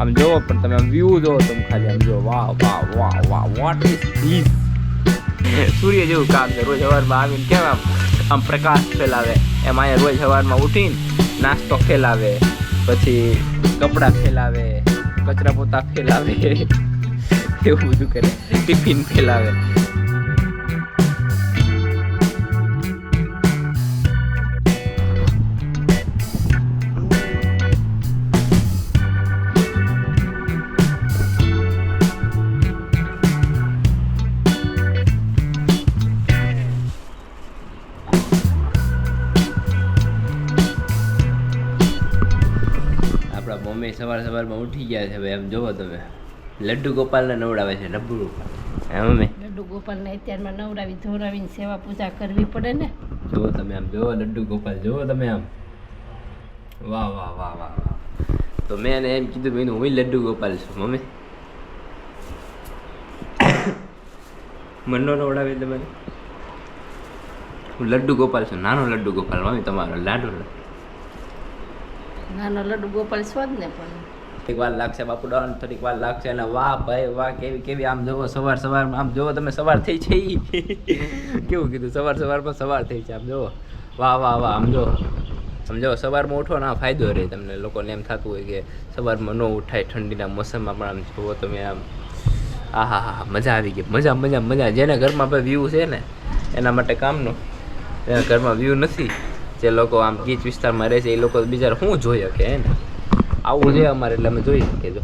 આમ જોવો, પણ તમે વ્યૂ જોવો તમે ખાલી આમ જો વાહ વાહ વાહ વાહ વોટ ઇઝ ધીસ સૂર્ય જેવું કામ છે, રોજ સવારમાં આવીને કેમ આમ આમ પ્રકાશ ફેલાવે? એમ અહીંયા રોજ સવારમાં ઉઠીને નાસ્તો ફેલાવે, પછી કપડાં ફેલાવે કચરા પોતા ફેલાવે, એવું બધું કરે, ટિફિન ફેલાવે. મમ્મી સવાર સવારમાં ઉઠી ગયા છે ભાઈ એમ જોવો તમે. લડ્ડુ ગોપાલને નવડાવે છે લડ્ડુ ગોપાલ. હે મમ્મી. લડ્ડુ ગોપાલને અત્યારમાં નવડાવી ધોરાવીને સેવા પૂજા કરવી પડે ને. જુઓ તમે આમ જુઓ લડ્ડુ ગોપાલ જુઓ તમે આમ. વાહ વાહ વાહ વાહ તો મેં એને એમ કીધું મેં હું લડ્ડુ ગોપાલ છું મમ્મી. મનનો નવડાવે તમારે હું લડ્ડુ ગોપાલ છું નાનો લડ્ડુ ગોપાલ મમ્મી તમારો લાડુ. નાનો લડુ ગોપાલ સ્વાદ ને પણ. થોડીક વાર લાગશે બાપુ, ડોન, થોડીક વાર લાગશે. અને વાહ ભાઈ, વાહ, કેવી કેવી, આમ જોવો, સવાર સવારમાં આમ જોવો, તમે સવાર થઈ છે કેવું કીધું? સવાર સવારમાં સવાર થઈ છે, આમ જોવો. વાહ વાહ વાહ, આમ જો આમ જો સવારમાં ઉઠો ના ફાયદો રહે તમને. લોકોને એમ થતું હોય કે સવારમાં ન ઉઠાય ઠંડીના મોસમમાં, પણ આમ જોવો તમે આમ. આ હા હા, મજા આવી ગઈ. મજા મજા મજા. જેને ઘરમાં ભાઈ વ્યૂ છે ને, એના માટે કામનું. એના ઘરમાં વ્યૂ નથી. જે લોકો આમ ગીચ વિસ્તારમાં રહે છે એ લોકો બીજા શું જોઈ શકે હે ને આવું જોઈએ અમારે એટલે અમે જોઈ શકીએ જો.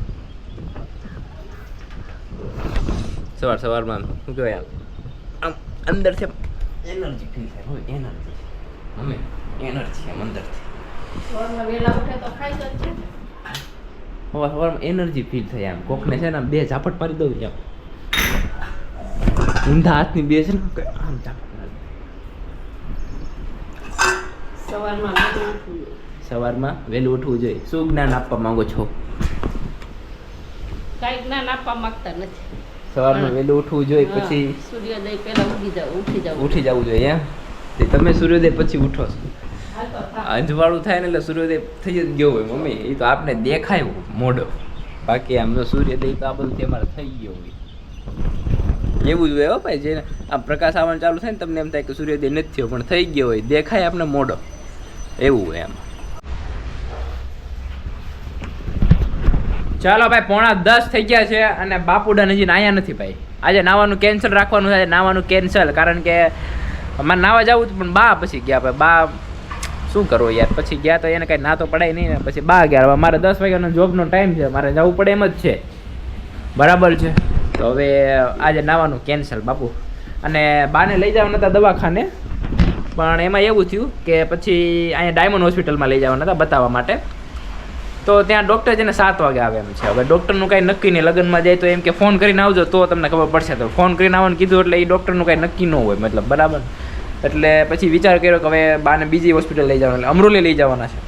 સવાર સવારમાં આમ શું કહેવાય આમ? અંદરથી એનર્જી ફીલ થાય હોય એનર્જી અમે? એનર્જી એમ અંદરથી. સવારમાં વહેલા ઉઠે તો ખાઈ જ છે ને? સવાર સવારમાં એનર્જી ફીલ થાય આમ કોકને છે ને આમ બે ઝાપટ મારી દઉં આમ ઊંધા હાથની બે છે ને આમ ઝાપટ મારી સવારમાં વહેલું ઉઠવું જોઈએ. શું જ્ઞાન આપવા માંગો છો? કાંઈ જ્ઞાન આપવા માંગતા નથી. સવારમાં વહેલું ઉઠવું જોઈએ પછી સૂર્યોદય પહેલા ઉઠી જાવ ઉઠી જાવ ઉઠી જવું જોઈએ એમ? તે તમે સૂર્યોદય પછી ઉઠો છો. અંજવાળું થાય ને એટલે સૂર્યોદય થઈ જ ગયો હોય મમ્મી. એ તો આપને દેખાય મોડો. બાકી આમ તો સૂર્યોદય તો આ બધું તમારે થઈ ગયો હોય. એવું જ હોય હો ભાઈ જે આમ પ્રકાશ આવવાનું ચાલુ થાય ને તમને એમ થાય કે સૂર્યોદય નથી થયો પણ થઈ ગયો હોય. દેખાય આપણે મોઢો એવું એમ. ચાલો ભાઈ, પોણા દસ થઈ ગયા છે અને બાપુડા નજીક નાયા નથી ભાઈ. આજે નાવાનું કેન્સલ રાખવાનું છે નાવાનું કેન્સલ કારણ કે અમારે નાવા જવું પણ બા પછી ગયા ભાઈ. બા, શું કરવું યાર? પછી ગયા તો એને કઈ ના તો પડાય નહીં પછી બા ગયા. મારે દસ વાગ્યાનો જોબનો ટાઈમ છે. મારે જવું પડે એમ જ છે. બરાબર છે? તો હવે આજે નાવાનું કેન્સલ બાપુ. અને બાને લઈ જવાના હતા દવાખાને. પણ એમાં એવું થયું કે પછી અહીંયા ડાયમંડ હોસ્પિટલમાં લઈ જવાના હતા બતાવવા માટે. તો ત્યાં ડૉક્ટર છે ને સાત વાગે આવે એમ છે. હવે ડૉક્ટરનું કાંઈ નક્કી નહીં. લગ્નમાં જાય તો એમ કે ફોન કરીને આવજો, તો તમને ખબર પડશે. તો ફોન કરીને આવવાનું કીધું એટલે એ ડૉક્ટરનું કાંઈ નક્કી ન હોય, મતલબ, બરાબર? એટલે પછી વિચાર કર્યો કે હવે બાને બીજી હોસ્પિટલ લઈ જવાના, એટલે અમરોલી લઈ જવાના છે.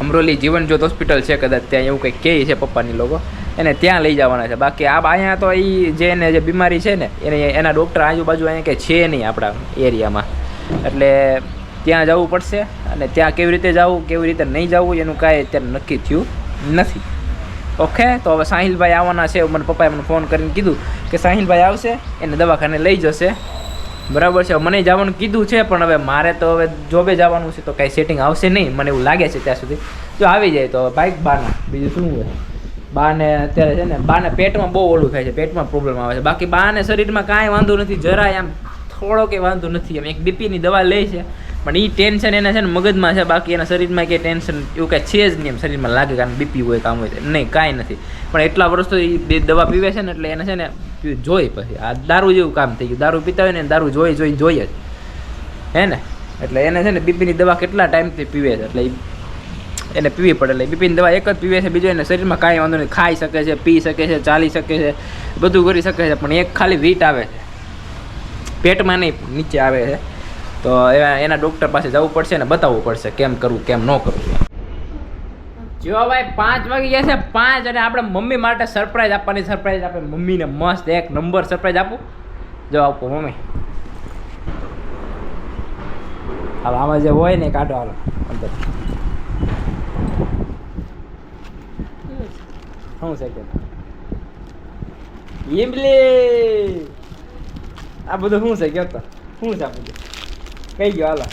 અમરોલી જીવન જ્યોત હોસ્પિટલ છે કદાચ, ત્યાં એવું કંઈક કહે છે પપ્પાની લોકો. એને ત્યાં લઈ જવાના છે. બાકી આ અહીંયા તો એ જે એને જે બીમારી છે ને, એને એના ડૉક્ટર આજુબાજુ અહીંયા કંઈ છે નહીં આપણા એરિયામાં. એટલે ત્યાં જવું પડશે અને ત્યાં કેવી રીતે જવું, કેવી રીતે નહીં જવું, એનું કાંઈ અત્યારે નક્કી થયું નથી. ઓકે, તો હવે સાહિલભાઈ આવવાના છે. મને પપ્પાએ મને ફોન કરીને કીધું કે સાહિલભાઈ આવશે, એને દવાખાને લઈ જશે. બરાબર છે મને જવાનું કીધું છે, પણ હવે મારે તો હવે જોબે જવાનું છે, તો કાંઈ સેટિંગ આવશે નહીં. મને એવું લાગે છે ત્યાં સુધી. જો આવી જાય તો બાઇક બાના, બીજું શું હોય? બાને અત્યારે છે ને, બાને પેટમાં બહુ ઓલું થાય છે, પેટમાં પ્રોબ્લેમ આવે છે. બાકી બાને શરીરમાં કાંઈ વાંધો નથી, જરાય આમ થોડો કે વાંધો નથી. એમ એક બીપીની દવા લે છે. પણ એ ટેન્શન એના છે ને મગજમાં છે. બાકી એના શરીરમાં કંઈ ટેન્શન એવું કાંઈ છે જ નહીં. એમ શરીરમાં લાગે કારણ બીપી હોય કામ હોય. નહીં, કાંઈ નથી. પણ એટલા વર્ષ તો એ દવા પીવે છે ને એટલે એને છે ને જોઈ પછી. આ દારૂ જેવું કામ થઈ ગયું. દારૂ પીતા હોય ને દારૂ જોઈ જોઈ જોઈએ જ. હે ને? એટલે એને છે ને બીપીની દવા કેટલા ટાઈમથી પીવે છે? એટલે એને પીવી પડે. એટલે બીપીની દવા એક જ પીવે છે. બીજું એને શરીરમાં કાંઈ વાંધો નહીં. ખાઈ શકે છે, પી શકે છે, ચાલી શકે છે, બધું કરી શકે છે. પણ એક ખાલી વીટ આવે છે. પેટમાં નહીં, નીચે આવે છે. તો એના એના ડૉક્ટર પાસે જવું પડશે ને બતાવવું પડશે કેમ કરવું, કેમ ન કરવું. જો ભાઈ, પાંચ વાગી ગયા છે, પાંચ અને આપણે મમ્મી માટે સરપ્રાઈઝ આપવાની સરપ્રાઈઝ આપણે મમ્મીને મસ્ત એક નંબર સરપ્રાઈઝ આપું. જો આપો મમ્મી. હાલ, આમાં જે હોય ને કાઢો હાલો. અંદર. શું છે કે? આ બધું શું છે? કહેતો શું છે આ બધું? કઈ ગયો? હાલો.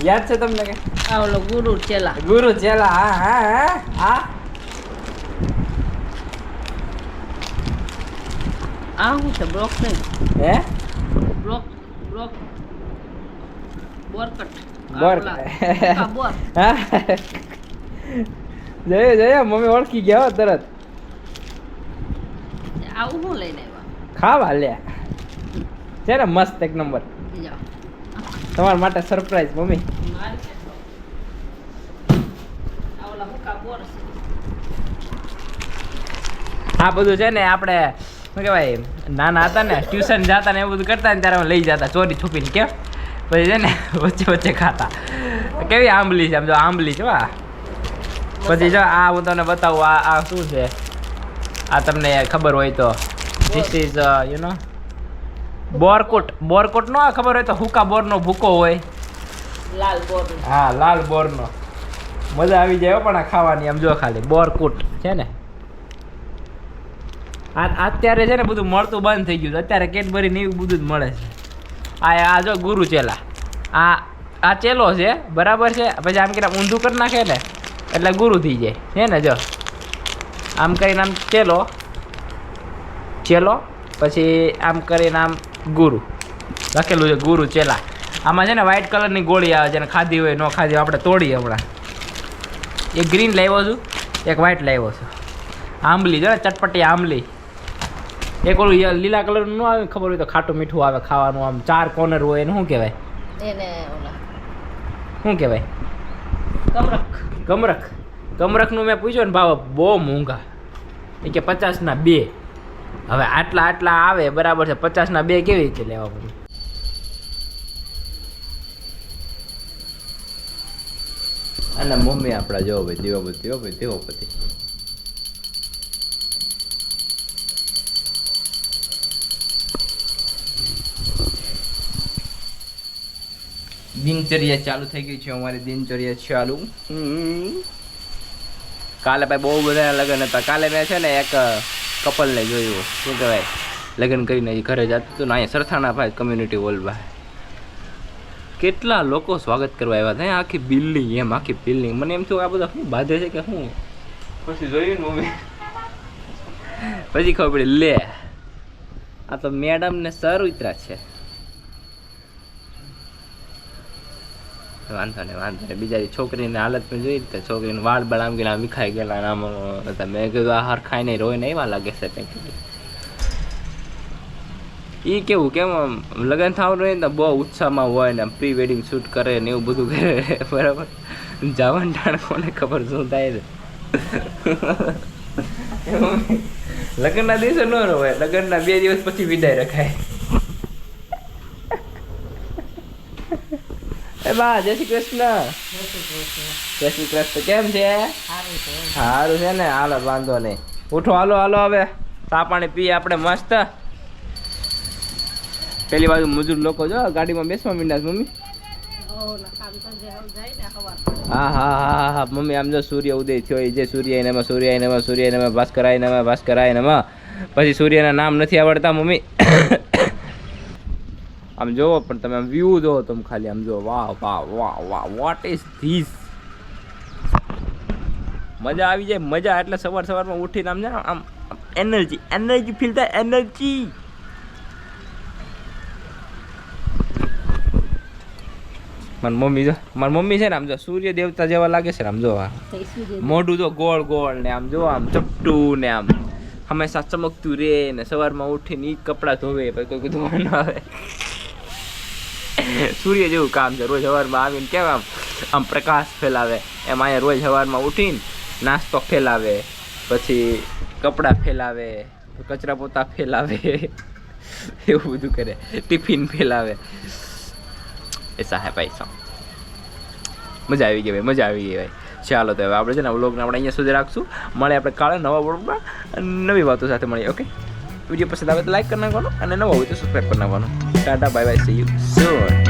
યાદ છે તમને કે? આ ઓલો ગુરુ ચેલા ગુરુ ચેલા હા હા હા હા. આ શું છે? બ્લોક નહીં હે? Block block. બોરકટ. બોર હા. જય જય? મમ્મી ઓળખી ગયા તરત. આવું શું લઈને ખાવા લે. છે ને મસ્ત એક નંબર. તમારા માટે સરપ્રાઈઝ મમ્મી. આ બધું છે ને આપણે શું કહેવાય નાના હતા ને ટ્યુશન જતા ને એવું બધું કરતા ને ત્યારે લઈ જતા ચોરી છુપીને કેમ? પછી છે ને વચ્ચે વચ્ચે ખાતા. કેવી આંબલી છે આમ જો આંબલી છે હો પછી જો આ હું તમને બતાવું આ આ શું છે? આ તમને ખબર હોય તો. This is you know Borkot Borkot નો ખબર હોય તો હુકા બોરનો ભૂકો હોય. લાલ બોર હા લાલ બોરનો. મજા આવી જાય પણ આ ખાવાની આમ જો ખાલી. બોરકૂટ છે ને? આ અત્યારે છે ને બધું મળતું બંધ થઈ ગયું છે. અત્યારે કેટબરી ને એવું બધું જ મળે છે. આ આ જો ગુરુ ચેલા. આ આ ચેલો છે બરાબર છે? પછી આમ કરીને ઊંધું કરી નાખે ને એટલે ગુરુ થઈ જાય. છે ને જો? આમ કરીને આમ ચેલો. ચેલો પછી આમ કરીને આમ ગુરુ. લખેલું છે ગુરુ ચેલા. આમાં છે ને વ્હાઈટ કલરની ગોળી આવે છે ખાધી હોય ન ખાધી હોય આપણે તોડીએ હમણાં. એક ગ્રીન લાવ્યો છું એક વ્હાઈટ લાવ્યો છું. આંબલી છે ને ચટપટી આંબલી. એક ઓલું લીલા કલરનું ન આવે ખબર હોય તો ખાટું મીઠું આવે ખાવાનું આમ ચાર કોર્નર હોય એને શું કહેવાય? એને શું કહેવાય? કમરખ. કમરખ. કમરખનું મેં પૂછ્યું ને ભાવ બહુ મોંઘા. એ કે પચાસના બે. હવે આટલા આટલા આવે, બરાબર છે. પચાસના બે કેવી રીતે લેવા પડે? અને મમ્મી આપણા જો ભાઈ દીવાપતિ ભાઈ દીવાપતિ દિનચર્યા ચાલુ થઈ ગઈ છે, અમારી દિનચર્યા ચાલુ. કાલે ભાઈ બહુ બધા લગ્ન હતા. કાલે મેં છે ને એક કપલને જોયું. શું કહેવાય? લગ્ન કરીને એ ઘરે જતું હતું ને અહીંયા સરથાણા ભાઈ કમ્યુનિટી હોલમાં કેટલા લોકો સ્વાગત કરવા આવ્યા હતા. આખી બિલ્ડિંગ એમ આખી બિલ્ડિંગ મને એમ થયું આ બધા શું બાંધે છે કે શું? પછી જોયું ને મમ્મી પછી ખબર પડી લે આ તો મેડમ ને સર ઉતરા છે. વાંધો નહીં વાંધો નહીં. બીજા છોકરીની હાલત મેં જોઈ તો છોકરીને વાળ બળ આમ ગયેલા મીખાઈ ગયેલા આમ હતા મેં કીધું, આ હરખાઈ નહીં રોય ને એવા લાગે છે કંઈક એ કેવું, કેમ આમ, લગ્ન થવાનું હોય ને બહુ ઉત્સાહમાં હોય ને પ્રી વેડિંગ શૂટ કરે ને એવું બધું કરે. બરાબર? જવાનું ટાણ કોને ખબર શું થાય છે? લગ્નના દિવસે ન રોવાય, લગ્નના બે દિવસ પછી વિદાય રખાય. કેમ છે? સારું છે ને? હાલો, વાંધો નહીં. ઉઠો, હાલો હાલો હવે. ચા પાણી પીએ આપણે મસ્ત. પેલી બાજુ મજૂર લોકો જો, ગાડીમાં બેસવા મીંડા મમ્મી. હા હા હા હા મમ્મી, આમ જો સૂર્ય ઉદય થયો જે સૂર્ય નમઃ સૂર્ય નમઃ સૂર્ય નમઃ ભાસ્કરાય નમઃ ભાસ્કરાય નમઃ. પછી સૂર્યના નામ નથી આવડતા, મમ્મી. આમ જોવો પણ તમે આમ વ્યૂ જોવો તમે ખાલી આમ જો વાહ વાહ વાહ વાહ વોટ ઇઝ ધીસ મજા આવી જાય મજા. એટલે સવાર સવારમાં ઉઠીને આમ છે આમ એનર્જી એનર્જી ફીલ થાય એનર્જી મારી મમ્મી જો મારી મમ્મી છે ને આમ જો સૂર્ય દેવતા જેવા લાગે છે ને આમ જો આ તો ઈ સુધી મોઢું તો ગોળ ગોળ ને આમ જો આમ ચપટું ને આમ હંમેશા ચમકતું રે ને સવારમાં ઉઠીને એ કપડાં ધોવે પછી કોઈ ધોવા ના આવે. સૂર્ય જેવું કામ છે. રોજ સવારમાં આવીને કેમ આમ આમ પ્રકાશ ફેલાવે. એમ અહીંયા રોજ સવારમાં ઉઠીને નાસ્તો ફેલાવે, પછી કપડાં ફેલાવે, કચરા પોતા ફેલાવે, એવું બધું કરે. ટિફિન ફેલાવે. એસા હે પૈસા મજા આવી ગઈ ભાઈ, મજા આવી ગઈ ભાઈ. ચાલો તો હવે આપણે છે ને વ્લોગને આપણે અહીંયા સુધી રાખશું. મળે આપણે કાલે નવા વ્લોગમાં નવી વાતો સાથે મળીએ, ઓકે? વીડિયો પસંદ આવે તો લાઈક કરી નાખવાનો અને નવો હોય તો સબસ્ક્રાઈબ કરી નાખવાનું. Tata. Bye bye. See you soon.